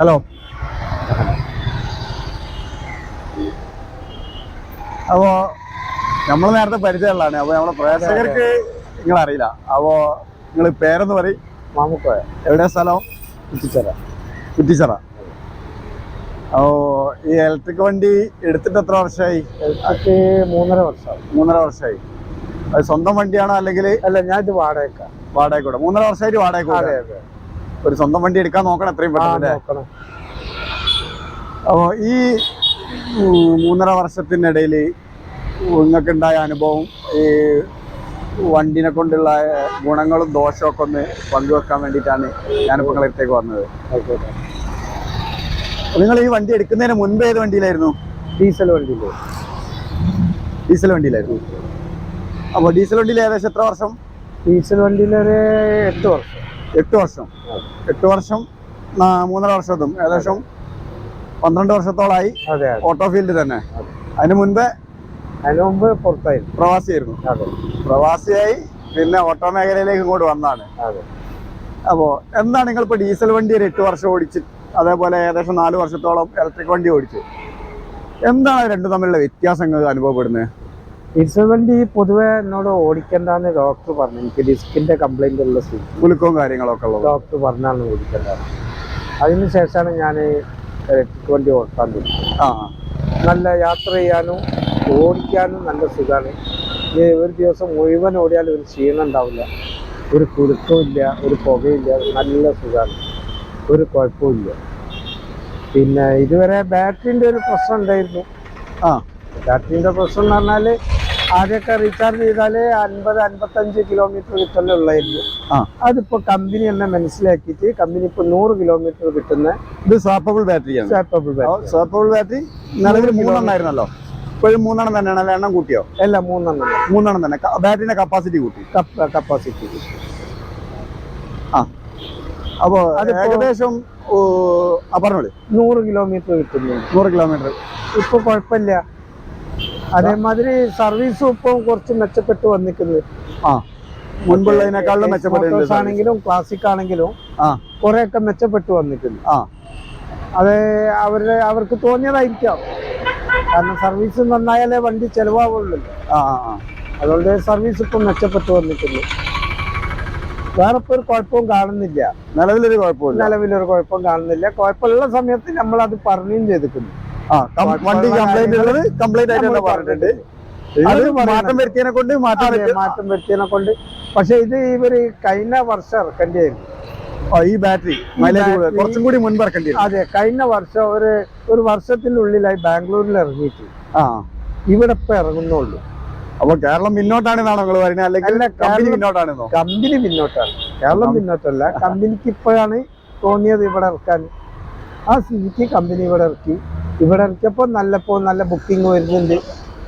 Hello. അപ്പോ നമ്മൾ നേരത്തെ പരിചയമുള്ളതാണ്. അപ്പൊ നമ്മളെ പ്രേക്ഷകർക്ക് നിങ്ങൾ അറിയില്ല അപ്പോ നിങ്ങൾ പേരെന്ന് പറയും. മാമുക്കോയ. എവിടെ സ്ഥലം? കുറ്റിച്ചറ കുറ്റിച്ചറ ഓ ഈ ഇലക്ട്രിക് വണ്ടി എടുത്തിട്ട് എത്ര വർഷമായി? മൂന്നര വർഷം മൂന്നര വർഷമായി. അത് സ്വന്തം വണ്ടിയാണോ അല്ലെങ്കിൽ അല്ല ഞാൻ ഇത് വാടക വാടക കൂടെ മൂന്നര വർഷമായിട്ട് വാടക കൂടെ ഒരു സ്വന്തം വണ്ടി എടുക്കാൻ നോക്കണം എത്രയും പെട്ടെന്ന് അപ്പോൾ ഈ മൂന്നര വർഷത്തിനിടയിൽ നിങ്ങൾക്ക് ഉണ്ടായ അനുഭവം ഈ വണ്ടിനെ കൊണ്ടുള്ള ഗുണങ്ങളും ദോഷമൊക്കെ ഒന്ന് പങ്കുവെക്കാൻ വേണ്ടിയിട്ടാണ് ഞാനിപ്പോൾ നിങ്ങളടുത്തേക്ക് വന്നത്. നിങ്ങൾ ഈ വണ്ടി എടുക്കുന്നതിന് മുൻപ് ഏത് വണ്ടിയിലായിരുന്നു? ഡീസൽ വണ്ടിയിൽ ഡീസൽ വണ്ടിയിലായിരുന്നു. അപ്പോൾ ഡീസൽ വണ്ടിയിൽ ഏകദേശം എത്ര വർഷം? ഡീസൽ വണ്ടിയിലൊരു എട്ട് വർഷം. എട്ട് വർഷം. എട്ട് വർഷം മൂന്നര വർഷത്തും. ഏകദേശം പന്ത്രണ്ട് വർഷത്തോളായി ഓട്ടോ ഫീൽഡ് തന്നെ. അതെ. അതിന് മുൻപേ അതിന് മുമ്പ് പുറത്തായിരുന്നു. പ്രവാസിയായിരുന്നു. പ്രവാസിയായി പിന്നെ ഓട്ടോ മേഖലയിലേക്ക് ഇങ്ങോട്ട് വന്നാണ് അപ്പോ എന്താണ് നിങ്ങൾ ഇപ്പൊ ഡീസൽ വണ്ടി ഒരു എട്ട് വർഷം ഓടിച്ച് അതേപോലെ ഏകദേശം നാല് വർഷത്തോളം ഇലക്ട്രിക് വണ്ടി ഓടിച്ചു? എന്താണ് രണ്ടു തമ്മിലുള്ള വ്യത്യാസങ്ങൾ അനുഭവപ്പെടുന്നത്? ഡീസൽ വണ്ടി പൊതുവെ എന്നോട് ഓടിക്കണ്ടെന്ന് ഡോക്ടർ പറഞ്ഞു. എനിക്ക് ഡിസ്കിന്റെ കംപ്ലൈന്റ് ഉള്ള കുലുക്കവും കാര്യങ്ങളൊക്കെ ഉള്ളത്. ഡോക്ടർ പറഞ്ഞാണ് ഓടിക്കേണ്ടത്. അതിന് ശേഷമാണ് ഞാൻ ഇലക്ട്രിക് വണ്ടി ഓട്ടാൻ തുടങ്ങി ആ. നല്ല യാത്ര ചെയ്യാനും ഓടിക്കാനും നല്ല സുഖമാണ് ഒരു ദിവസം മുഴുവൻ ഓടിയാൽ ഒരു ക്ഷീണം ഉണ്ടാവില്ല. ഒരു കുലുക്കമില്ല ഇല്ല ഒരു പുകയില്ല നല്ല സുഖമാണ് ഒരു കുഴപ്പമില്ല പിന്നെ ഇതുവരെ ബാറ്ററിന്റെ ഒരു പ്രശ്നം ഉണ്ടായിരുന്നു. ആ. ബാറ്ററിന്റെ പ്രശ്നം എന്ന് പറഞ്ഞാൽ ആദ്യമൊക്കെ റീചാർജ് ചെയ്താൽ അൻപത് അൻപത്തഞ്ച് കിലോമീറ്റർ കിട്ടലേ ഉള്ളായിരുന്നു. അതിപ്പോ കമ്പനി തന്നെ മനസ്സിലാക്കിയിട്ട് കമ്പനി ഇപ്പൊ നൂറ് കിലോമീറ്റർ കിട്ടുന്ന ഇത് സ്വാപ്പബിൾ ബാറ്ററിയാണ് സ്വാപ്പബിൾ ബാറ്ററി സ്വാപ്പബിൾ ബാറ്ററി നിലവിൽ മൂന്നെണ്ണമായിരുന്നല്ലോ ഇപ്പോഴും മൂന്നെണ്ണം തന്നെയാണ്. അല്ല എണ്ണം കൂട്ടിയോ? അല്ല മൂന്നെണ്ണം മൂന്നെണ്ണം തന്നെ. ബാറ്ററിന്റെ കപ്പാസിറ്റി കൂട്ടി. കപ്പാസിറ്റി ആ അപ്പോൾ ഏകദേശം പറഞ്ഞോളൂ. നൂറ് കിലോമീറ്റർ കിട്ടുന്നു. നൂറ് കിലോമീറ്റർ ഇപ്പൊ കുഴപ്പമില്ല. അതേമാതിരി സർവീസും ഇപ്പം കുറച്ച് മെച്ചപ്പെട്ട് വന്നിക്കുന്നത് ആ. മുൻപുള്ളതിനേക്കാളും മെച്ചപ്പെട്ടിട്ടുണ്ട് ആണെങ്കിലും ക്ലാസിക് ആണെങ്കിലും കുറെയൊക്കെ മെച്ചപ്പെട്ട് വന്നിട്ടുണ്ട് ആ. അത് അവരുടെ അവർക്ക് തോന്നിയതായിരിക്കാം. കാരണം സർവീസ് നന്നായാലേ വണ്ടി ചെലവാവുള്ളൂ. ആ അതുകൊണ്ട് സർവീസ് ഇപ്പം മെച്ചപ്പെട്ട് വന്നിട്ടുണ്ട് വേറെ ഇപ്പൊ ഒരു കുഴപ്പവും കാണുന്നില്ല. നിലവിലൊരു കുഴപ്പമില്ല നിലവിലൊരു കുഴപ്പം കാണുന്നില്ല. കുഴപ്പമുള്ള സമയത്ത് നമ്മൾ അത് പറയുകയും ചെയ്തിട്ടുണ്ട്. വണ്ടി കംപ്ലൈന്റ് ഉള്ളത് കംപ്ലൈന്റ് ആയിട്ട് തന്നെ പറഞ്ഞിട്ടുണ്ട്. അത് മാറ്റം വരുത്തിയതിനെ കൊണ്ട് മാറ്റം മാറ്റം വരുത്തിയതിനെ കൊണ്ട് പക്ഷെ ഇത് ഇവർ കഴിഞ്ഞ വർഷം ഇറക്കേണ്ടിയായിരുന്നു. ഈ ബാറ്ററി മൈലേജ് കുറച്ചും കൂടി മുൻപ് ഇറക്കേണ്ടി അതെ കഴിഞ്ഞ വർഷം ഒരു ഒരു വർഷത്തിനുള്ളിലായി ബാംഗ്ലൂരിൽ ഇറങ്ങിയിട്ട്. ആ. ഇവിടെ ഇപ്പൊ ഇറങ്ങുന്നുള്ളൂ. അപ്പൊ കേരളം മുന്നോട്ടാണെന്നാണോ നിങ്ങൾ പറയുന്നത്? അല്ലെങ്കിൽ അല്ല, കമ്പനി മുന്നോട്ടാണെന്നോ കമ്പനി മുന്നോട്ടാണ് കേരളം മുന്നോട്ടല്ല കമ്പനിക്ക് ഇപ്പോഴാണ് തോന്നിയത് ഇവിടെ ഇറക്കാൻ. ആ സ്ഥിതിക്ക് കമ്പനി ഇവിടെ ഇറക്കി. ഇവിടെ ഇറക്കിയപ്പോൾ നല്ലപ്പോൾ നല്ല ബുക്കിംഗ് വരുന്നുണ്ട്.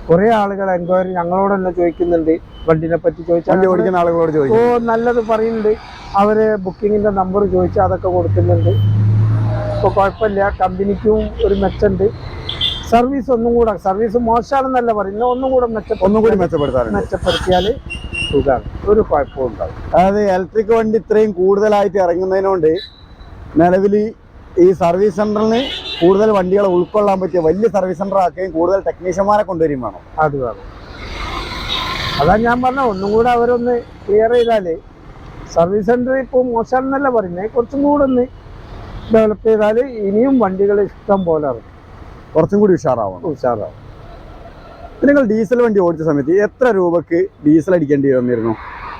കുറെ ആളുകൾ എൻക്വയറി ഞങ്ങളോട് തന്നെ ചോദിക്കുന്നുണ്ട് വണ്ടിനെ പറ്റി ചോദിച്ചാൽ ഓടിക്കുന്ന ആളുകളോട് ഓ നല്ലത് പറയുന്നുണ്ട്. അവർ ബുക്കിങ്ങിന്റെ നമ്പർ ചോദിച്ച് അതൊക്കെ കൊടുക്കുന്നുണ്ട്. ഇപ്പൊ കുഴപ്പമില്ല. കമ്പനിക്കും ഒരു മെച്ചുണ്ട് സർവീസ് ഒന്നും കൂടെ സർവീസ് മോശമാണെന്നല്ല പറയുന്നത്. ഒന്നും കൂടെ ഒന്നും കൂടി മെച്ചപ്പെടുത്തിയാൽ സുഖമാണ് ഒരു കുഴപ്പവും ഉണ്ടാവും അതായത് ഇലക്ട്രിക് വണ്ടി ഇത്രയും കൂടുതലായിട്ട് ഇറങ്ങുന്നതിനോണ്ട് നിലവിൽ ഈ സർവീസ് സെന്ററിന് കൂടുതൽ വണ്ടികളെ ഉൾക്കൊള്ളാൻ പറ്റിയ വലിയ സർവീസ് സെന്റർ ആക്കുകയും കൂടുതൽ ടെക്നീഷ്യന്മാരെ കൊണ്ടുവരും വേണം. അത് വേണം. അതാ ഞാൻ പറഞ്ഞ ഒന്നും കൂടെ അവരൊന്ന് ക്ലിയർ ചെയ്താൽ സർവീസ് സെന്റർ ഇപ്പോൾ മോശമാണെന്നല്ല പറയുന്നത് കുറച്ചും കൂടെ ഒന്ന് ഡെവലപ്പ് ചെയ്താൽ ഇനിയും വണ്ടികൾ ഇഷ്ടം പോലെ ഇറങ്ങും. കുറച്ചും കൂടി ഉഷാറാവണം. ഉഷാറാവും. നിങ്ങൾ ഡീസൽ വണ്ടി ഓടിച്ച സമയത്ത് എത്ര രൂപക്ക് ഡീസൽ അടിക്കേണ്ടി വന്നിരുന്നു?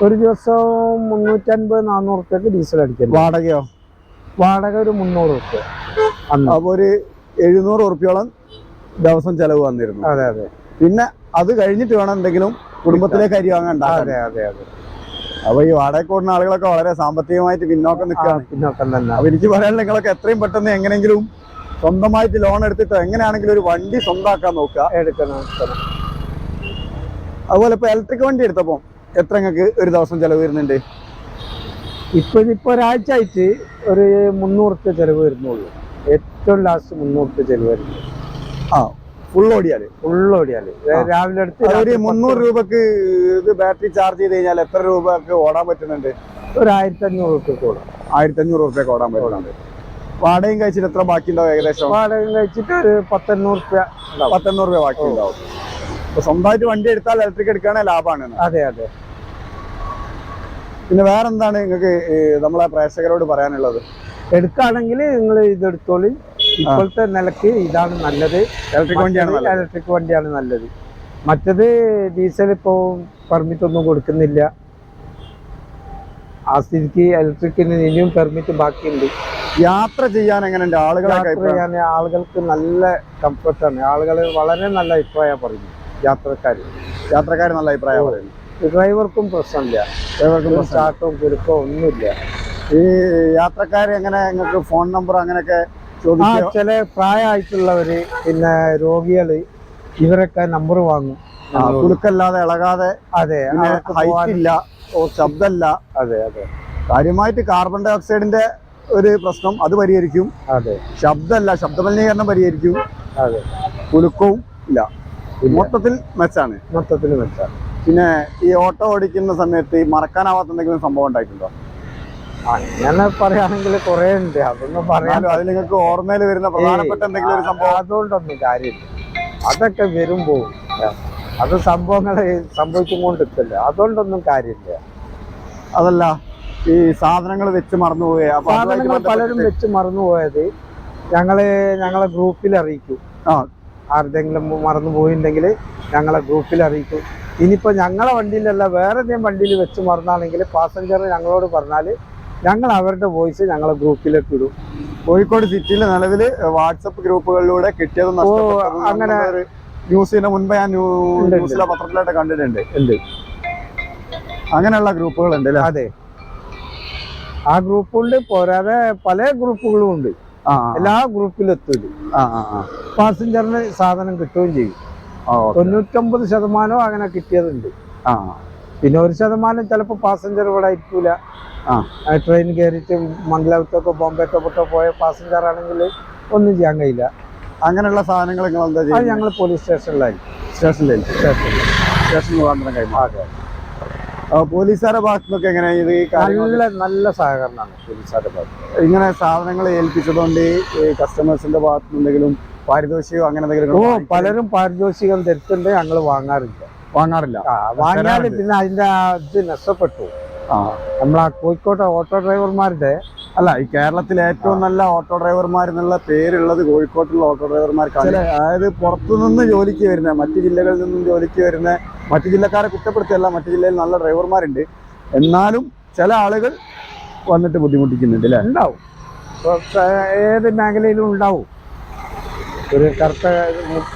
ഒരു ദിവസം മുന്നൂറ്റൻപത് നാനൂറ് റുപ്യക്ക് ഡീസൽ അടിക്കണം വാടകയോ? വാടക ഒരു മുന്നൂറ് റുപ്യ. അന്ന്. അപ്പൊ ഒരു എഴുന്നൂറ് ഉറുപ്പിയോളം ദിവസം ചെലവ് വന്നിരുന്നു. അതെ അതെ. പിന്നെ അത് കഴിഞ്ഞിട്ട് വേണം എന്തെങ്കിലും കുടുംബത്തിലേക്ക് അരി വാങ്ങണ്ട അതെ അതെ അതെ. അപ്പൊ ഈ വാടക കൂടുന്ന ആളുകളൊക്കെ വളരെ സാമ്പത്തികമായിട്ട് പിന്നോക്കം നിൽക്കുകയാണ്. പിന്നോക്കം തന്നെ. അപ്പൊ എനിക്ക് പറയാനുള്ള നിങ്ങളൊക്കെ എത്രയും പെട്ടെന്ന് എങ്ങനെങ്കിലും സ്വന്തമായിട്ട് ലോൺ എടുത്തിട്ട് എങ്ങനെയാണെങ്കിലും ഒരു വണ്ടി സ്വന്തമാക്കാൻ നോക്കുക. എടുക്കണം. അതുപോലെ ഇപ്പൊ ഇലക്ട്രിക് വണ്ടി എടുത്തപ്പോ എത്ര നിങ്ങൾക്ക് ഒരു ദിവസം ചെലവ് വരുന്നുണ്ട്? ഇപ്പൊ ഇപ്പൊ ഒരാഴ്ച ആയിട്ട് ഒരു മുന്നൂറ് ചെലവ് വരുന്നുള്ളൂ. ഏറ്റവും ലാസ്റ്റ് മുന്നൂറ് ജനുവരി ആ ഫുൾ ഓടിയാൽ? ഫുൾ ഓടിയാൽ. രാവിലെ എടുത്ത് ഒരു മുന്നൂറ് രൂപക്ക് ഇത് ബാറ്ററി ചാർജ് ചെയ്ത് കഴിഞ്ഞാൽ എത്ര രൂപക്ക് ഓടാൻ പറ്റുന്നുണ്ട്? ഒരു ആയിരത്തി അഞ്ഞൂറ് റുപ്യക്ക് ഓടാം. ആയിരത്തി അഞ്ഞൂറ് റുപ്യൊക്കെ ഓടാൻ പറ്റുന്നുണ്ട്. വാടകയും കഴിച്ചിട്ട് എത്ര ബാക്കി ഉണ്ടാവും ഏകദേശം? വാടകയും കഴിച്ചിട്ട് ഒരു പത്തെണ്ണൂറ് റുപ്യ പത്തെണ്ണൂറ് രൂപ ബാക്കി ഉണ്ടാവും. അപ്പൊ സ്വന്തമായിട്ട് വണ്ടി എടുത്താൽ ഇലക്ട്രിക് എടുക്കുകയാണെങ്കിൽ ലാഭമാണ് അതെ അതെ. പിന്നെ വേറെന്താണ് നിങ്ങൾക്ക് നമ്മളെ പ്രേക്ഷകരോട് പറയാനുള്ളത്? എടുക്കുകയാണെങ്കിൽ നിങ്ങൾ ഇതെടുത്തോളൂ. ഇപ്പോഴത്തെ നിലയ്ക്ക് ഇതാണ് നല്ലത്. ഇലക്ട്രിക് വണ്ടിയാണ് നല്ലത്. ഇലക്ട്രിക് വണ്ടിയാണ് നല്ലത്. മറ്റത് ഡീസൽ ഇപ്പോൾ പെർമിറ്റ് ഒന്നും കൊടുക്കുന്നില്ല. ആ സ്ഥിതിക്ക് ഇലക്ട്രിക്കിന് ഇനിയും പെർമിറ്റ് ബാക്കിയുണ്ട്. യാത്ര ചെയ്യാൻ എങ്ങനെയുണ്ട്? ആളുകൾ യാത്ര ചെയ്യാൻ ആളുകൾക്ക് നല്ല കംഫർട്ടാണ് ആളുകൾ വളരെ നല്ല അഭിപ്രായം പറയുന്നു യാത്രക്കാർ. യാത്രക്കാർ നല്ല അഭിപ്രായം പറയുന്നു. ഡ്രൈവർക്കും പ്രശ്നമില്ല. ഡ്രൈവർക്കും. ചാട്ടവും കുലുക്കോ ഒന്നുമില്ല. ഈ യാത്രക്കാർ എങ്ങനെ നിങ്ങൾക്ക് ഫോൺ നമ്പർ അങ്ങനെയൊക്കെ ആ ചോദിക്കുക ചില പ്രായമായിട്ടുള്ളവര് പിന്നെ രോഗികൾ ഇവരൊക്കെ നമ്പർ വാങ്ങും. കുലുക്കല്ലാതെ ഇളകാതെ അതെ ഹൈറ്റ് ഇല്ല ശബ്ദമല്ല അതെ അതെ. കാര്യമായിട്ട് കാർബൺ ഡൈ ഓക്സൈഡിന്റെ ഒരു പ്രശ്നം അത് പരിഹരിക്കും. അതെ. ശബ്ദമല്ല ശബ്ദമലിനീകരണം പരിഹരിക്കും. അതെ. കുലുക്കവും ഇല്ല. മൊത്തത്തിൽ മെച്ചാണ്. മൊത്തത്തിൽ മെച്ചാണ്. പിന്നെ ഈ ഓട്ടോ ഓടിക്കുന്ന സമയത്ത് മറക്കാനാവാത്ത എന്തെങ്കിലും സംഭവം ഉണ്ടായിട്ടുണ്ടോ? അങ്ങനെ പറയുകയാണെങ്കിൽ കുറെ ഉണ്ട് അതൊന്നും പറയാൻ എന്നാലും അതിൽ നിങ്ങൾക്ക് ഓർമ്മയിൽ വരുന്ന പ്രധാനപ്പെട്ട എന്തെങ്കിലും ഒരു സംഭവം? അതുകൊണ്ടൊന്നും കാര്യമില്ല. അതൊക്കെ വരുമ്പോ അത് സംഭവങ്ങൾ സംഭവിച്ചുകൊണ്ടിരിക്കില്ല. അതുകൊണ്ടൊന്നും കാര്യമില്ല. അതല്ല ഈ സാധനങ്ങൾ വെച്ച് മറന്നുപോയ? സാധനങ്ങൾ പലരും വെച്ച് മറന്നുപോയത് ഞങ്ങൾ ഞങ്ങളെ ഗ്രൂപ്പിൽ അറിയിക്കും ആ. ആരുടെങ്കിലും മറന്നു പോയിട്ടുണ്ടെങ്കിൽ ഞങ്ങളെ ഗ്രൂപ്പിൽ അറിയിക്കും ഇനിയിപ്പോൾ ഞങ്ങളെ വണ്ടിയിലല്ല വേറെ ഏതെങ്കിലും വണ്ടിയിൽ വെച്ച് മറന്നാണെങ്കിൽ പാസഞ്ചർ ഞങ്ങളോട് പറഞ്ഞാൽ ഞങ്ങൾ അവരുടെ വോയിസ് ഞങ്ങളെ ഗ്രൂപ്പിലേക്ക് ഇടും. കോഴിക്കോട് സിറ്റിയിലെ നിലവിൽ വാട്സപ്പ് ഗ്രൂപ്പുകളിലൂടെ കിട്ടിയതും അങ്ങനെ- ന്യൂസിന് മുൻപ് ഞാൻ. ന്യൂസിലെ പത്രത്തിലായിട്ട് കണ്ടിട്ടുണ്ട്. ഉണ്ട്. അങ്ങനെയുള്ള ഗ്രൂപ്പുകൾ ഉണ്ട് അല്ലേ? അതെ. ആ ഗ്രൂപ്പുണ്ട് പോരാതെ പല ഗ്രൂപ്പുകളും ഉണ്ട്. എല്ലാ ഗ്രൂപ്പിലും എത്തും പാസഞ്ചറിന് സാധനം കിട്ടുകയും ചെയ്യും. തൊണ്ണൂറ്റമ്പത് ശതമാനവും അങ്ങനെ കിട്ടിയതുണ്ട്. പിന്നെ ഒരു ശതമാനം ചിലപ്പോൾ പാസഞ്ചർ ഇവിടെ ഇരിക്കൂല ആ ട്രെയിൻ കയറിയിട്ട് മംഗലാപുരത്തൊക്കെ പൊട്ടോ പോയ പാസഞ്ചർ ആണെങ്കിൽ ഒന്നും ചെയ്യാൻ കഴിയില്ല. അങ്ങനെയുള്ള സാധനങ്ങൾ നിങ്ങൾ എന്താ അത് ഞങ്ങൾ പോലീസ് സ്റ്റേഷനിലായി സ്റ്റേഷനിലായി സ്റ്റേഷനിൽ സ്റ്റേഷൻ മുഖാന്തരം കൈമാറുക പോലീസുകാരുടെ ഭാഗത്തു നിന്നൊക്കെ എങ്ങനെയാണ് ഇത് നല്ല നല്ല സഹകരണമാണ് പോലീസുകാരുടെ ഭാഗത്ത്. ഇങ്ങനെ സാധനങ്ങൾ ഏൽപ്പിച്ചതുകൊണ്ട് ഈ കസ്റ്റമേഴ്സിന്റെ ഭാഗത്തു എന്തെങ്കിലും പാരിതോഷികമോ അങ്ങനെ എന്തെങ്കിലും ഓ പലരും പാരിതോഷികം തരുത്തുണ്ട് ഞങ്ങൾ വാങ്ങാറില്ല. വാങ്ങാറില്ല. വാങ്ങാറില്ല വാങ്ങിയാൽ പിന്നെ അതിന്റെ ആ ഇത് നഷ്ടപ്പെട്ടു. ആ നമ്മളാ കോഴിക്കോട്ടെ ഓട്ടോ ഡ്രൈവർമാരുടെ അല്ല ഈ കേരളത്തിലെ ഏറ്റവും നല്ല ഓട്ടോ ഡ്രൈവർമാർ എന്നുള്ള പേരുള്ളത് കോഴിക്കോട്ടുള്ള ഓട്ടോ ഡ്രൈവർമാർക്കാണ്. അതായത് പുറത്തുനിന്ന് ജോലിക്ക് വരുന്ന മറ്റു ജില്ലകളിൽ നിന്നും ജോലിക്ക് വരുന്ന മറ്റു ജില്ലക്കാരെ കുറ്റപ്പെടുത്തിയല്ല മറ്റു ജില്ലയിൽ നല്ല ഡ്രൈവർമാരുണ്ട്. എന്നാലും ചില ആളുകൾ വന്നിട്ട് ബുദ്ധിമുട്ടിക്കുന്നുണ്ട് അല്ലേ? ഉണ്ടാവും. ഏത് മേഖലയിലും ഉണ്ടാവും. ഒരു കറുത്ത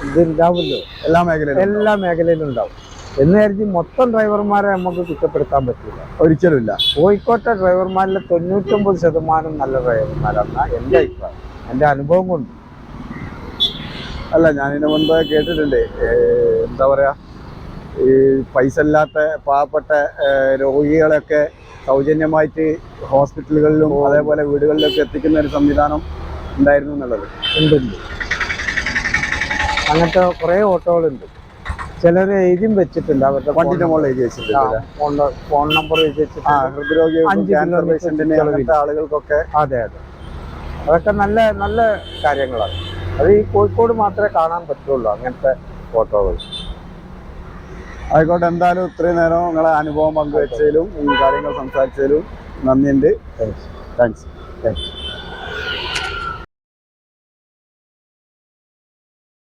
ഇത് ഉണ്ടാവുമല്ലോ. എല്ലാ മേഖലയിലും എല്ലാ മേഖലയിലും ഉണ്ടാവും. എന്ന് കരുതി മൊത്തം ഡ്രൈവർമാരെ നമുക്ക് കുറ്റപ്പെടുത്താൻ പറ്റില്ല. ഒരിക്കലും ഇല്ല കോഴിക്കോട്ടെ ഡ്രൈവർമാരിലെ തൊണ്ണൂറ്റൊമ്പത് ശതമാനം നല്ല ഡ്രൈവർമാരാണ് എന്റെ അഭിപ്രായം. എന്റെ അനുഭവം കൊണ്ട്. അല്ല ഞാൻ ഇതിനു മുൻപ് കേട്ടിട്ടുണ്ട്. എന്താ പറയാ? ഈ പൈസ ഇല്ലാത്ത പാവപ്പെട്ട രോഗികളൊക്കെ സൗജന്യമായിട്ട് ഹോസ്പിറ്റലുകളിലും അതേപോലെ വീടുകളിലൊക്കെ എത്തിക്കുന്ന ഒരു സംവിധാനം ഉണ്ടായിരുന്നു എന്നുള്ളത്. ഉണ്ട്. അങ്ങനത്തെ കുറേ ഓട്ടോകളുണ്ട്. ചിലർ എഴുതിയും വെച്ചിട്ടുണ്ട് അവരുടെ വണ്ടിന്റെ മുകളിൽ എഴുതി വെച്ചിട്ടുണ്ട് ഫോൺ നമ്പർ എഴുതി വെച്ചിട്ടുണ്ട്. ആ ഹൃദ്രോഗി അഞ്ച് ക്യാൻസർ കിലോമീറ്റർ പേഷ്യന്റിന് അങ്ങനത്തെ ആളുകൾക്കൊക്കെ അതെ അതെ. അതൊക്കെ നല്ല നല്ല കാര്യങ്ങളാണ്. അത് ഈ കോഴിക്കോട് മാത്രമേ കാണാൻ പറ്റുള്ളൂ അങ്ങനത്തെ ഫോട്ടോകൾ. ആയിക്കോട്ടെ എന്തായാലും ഇത്രയും നേരം നിങ്ങളെ അനുഭവം പങ്കുവെച്ചതിലും ഈ കാര്യങ്ങൾ സംസാരിച്ചതിലും നന്ദിയുണ്ട്. Thanks thanks